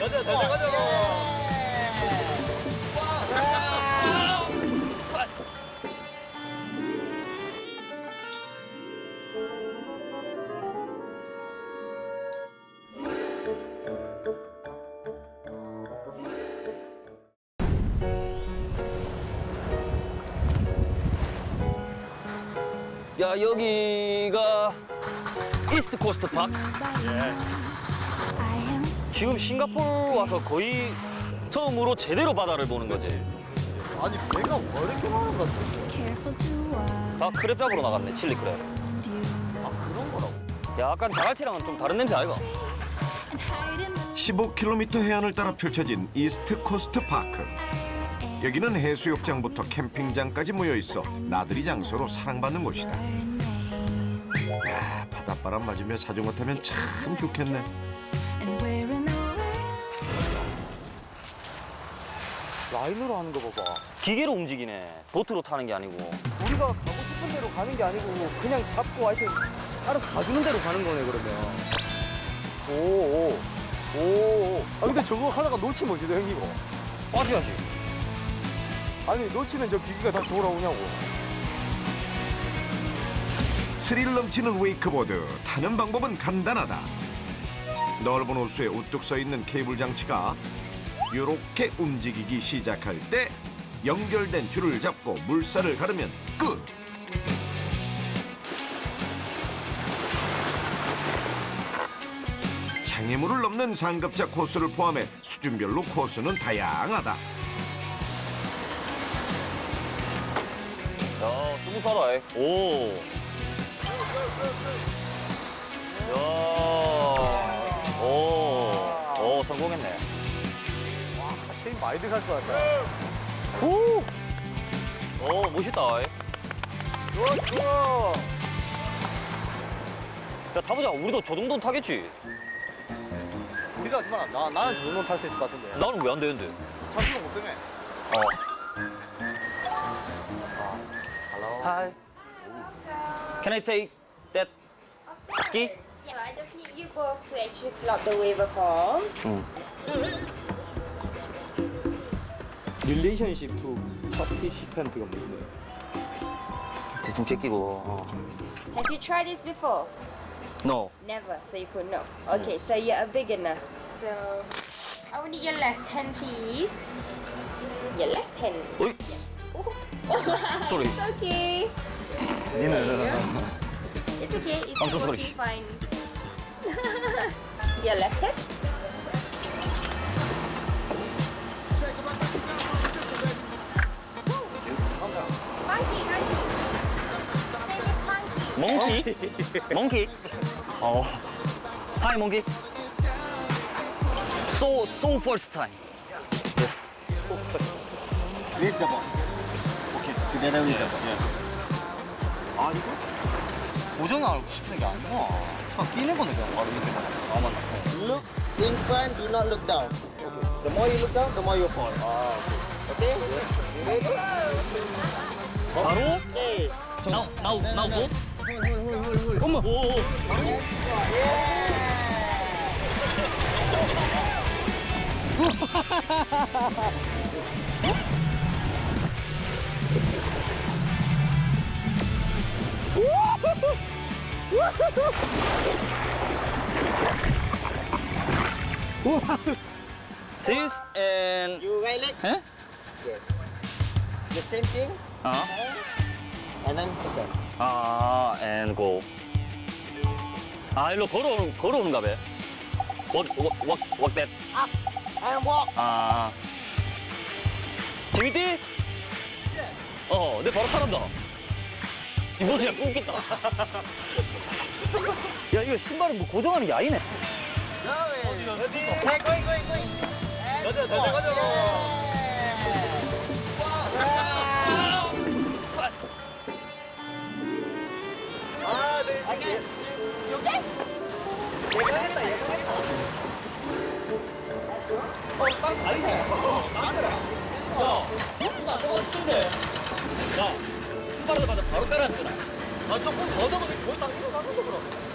가자, 가자, 가자. 야 여기가 이스트 코스트 파크. 지금 싱가포르 와서 거의 처음으로 제대로 바다를 보는 거지. 아니, 배가 왜 이렇게 많은 것 같아? 다 크랩 잡으러 나갔네 칠리 크랩. 아, 그런 거라고. 약간 자갈치랑은 좀 다른 냄새 아이가? 15km 해안을 따라 펼쳐진 이스트 코스트 파크. 여기는 해수욕장부터 캠핑장까지 모여 있어 나들이 장소로 사랑받는 곳이다. 야, 바닷바람 맞으며 자전거 타면 참 좋겠네. 라인으로 하는 거 봐봐. 기계로 움직이네. 보트로 타는 게 아니고. 우리가 가고 싶은 대로 가는 게 아니고 그냥 잡고 하여튼 알아서 가주는 대로 가는 거네 그러면. 오, 오, 오, 오. 아 근데 저거 하다가 놓치면 어떻게 돼, 형님 이거? 빠져야지. 아니 놓치면 저 기계가 다 돌아오냐고. 스릴 넘치는 웨이크보드 타는 방법은 간단하다. 넓은 호수에 우뚝 서 있는 케이블 장치가 이렇게 움직이기 시작할 때 연결된 줄을 잡고 물살을 가르면 끝. 장애물을 넘는 상급자 코스를 포함해 수준별로 코스는 다양하다. 야 스무사다. 오. 야. 오. 오 성공했네. 많이 들어갈 것 같다. 오, 오 멋있다. 좋아, 좋아. 야 타보자. 우리도 저 정도는 타겠지. 우리가 하지만 나 나는 저 정도 탈수 있을 것 같은데. 나는 왜 안 되는데? 자신은 못 때문에. 어. Hello. Hi. Can I take that ski? Yeah, I just need you both to actually out the waiver forms. 릴레이션십 투 파티시펜트가 뭐지? 대충 제끼고. Have you tried this before? No. Never, so you put no. Okay, so you're a beginner. So I will need your left hand, please. Your left hand. 어이. Oh. Sorry. it's okay. There you go. It's okay. It's I'm so sorry. working fine. your left hand. 몽키? 몽키? 어. Hi, monkey. So, so first time. Yes. With the ball. Okay, together with the ball. 아 이거 고정을 시키는 게 아니구나. 그냥 끼는 거네 그냥 바로 이렇게. 아 맞나. Look in front, do not look down. The more you look down, the more you fall. Ah, okay. Okay? 바로? Okay. Now, now, now go? Hold, hold, hold, hold, hold. 어머. 오, 오. This and You right leg? 에? Yes. The same thing, 어? and then step. 아, and go. 아, 일로 걸어오는, 걸어오는가 봐. walk, walk, walk, walk that. Up and walk. 아. 재밌디? 어, 내 바로 타란다. 이 모습이 웃긴다. 야, 이거 신발은 뭐 고정하는 게 아니네. 어디 어디? Hey, going, going, going. 가자, 가자, 가자. 떨어졌던데? 야, 신발하자마자 바로 깔아앉더라. 아, 조금 걷어도 거의 딱 일어나는 거. 아,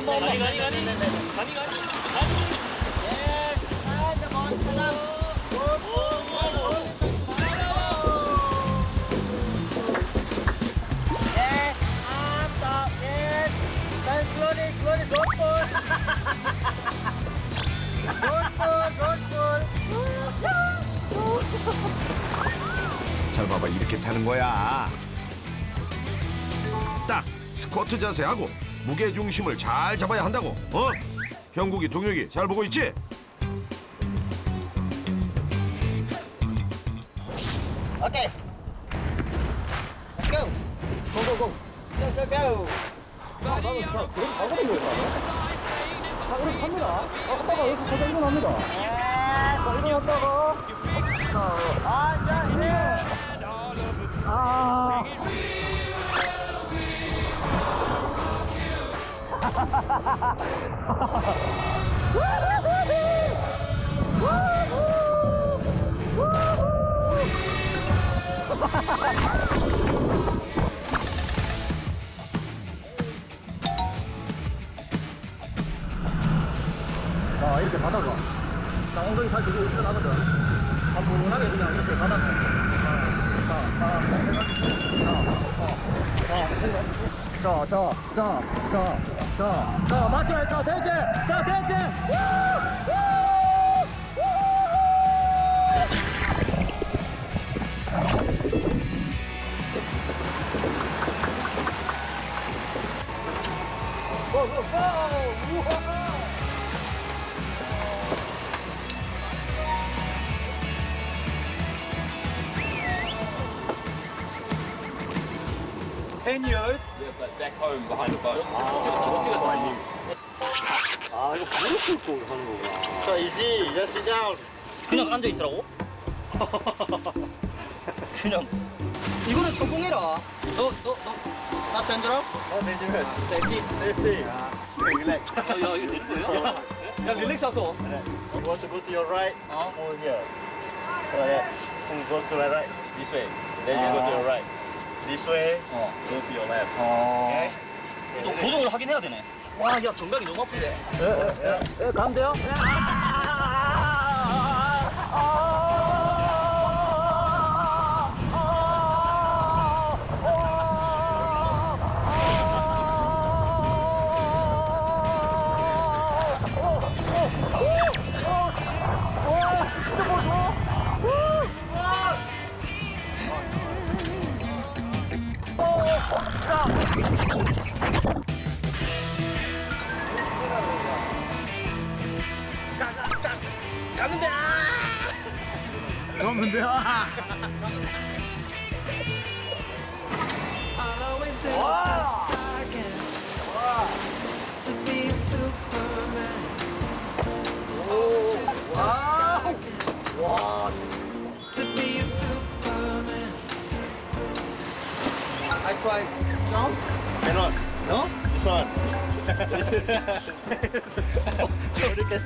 어머 어머 가니 가니 가니 가니 가니. 잘 봐봐 이렇게 타는 거야. 딱 스쿼트 자세하고 무게 중심을 잘 잡아야 한다고. 어? 형국이 동혁이 잘 보고 있지? Okay. Let's go. Go, go, go. Go, go, go. 아 이렇게 바다가 나 엉덩이 살 들고 오시면 하거든. 가뿐하게 그냥 이렇게 바다가 아, 자자자자자자자. 好，好，马超，好，前进，好，前进，哇，哇，哇，加油！Back home behind the boat 아 이거 무릎 꿇고 하는 거구나 So easy. Just sit down. 그냥 앉아 있으라고? 그냥 이거는 성공해라 너 너너 not dangerous? Not dangerous. Safety. Safety. Relax. 야 이거 될 거예요? 야 릴렉스 하소 You want to go to your right? Pull here. So that. Go to the right. This way. Then you go to your right. This way. 어. To your left. 어. Okay? 또 고정을 하긴 해야 되네 와 야 정각이 너무 아픈데 I can to be a Superman. Always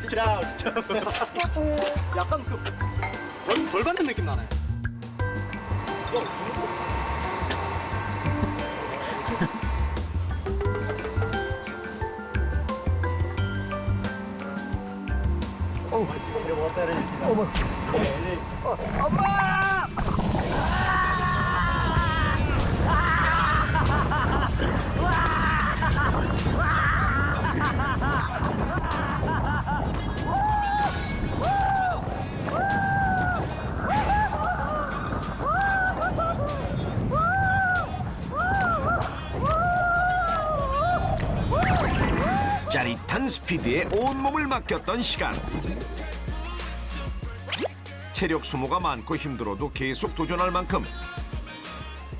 sit down. 약간 그 벌, 벌 받는 느낌 나네 water is 짜 릿한 스피드에 온몸을 맡겼던 시간. 체력 소모가 많고 힘들어도 계속 도전할 만큼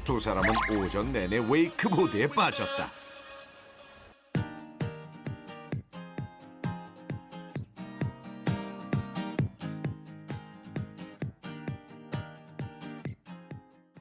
두 사람은 오전 내내 웨이크보드에 빠졌다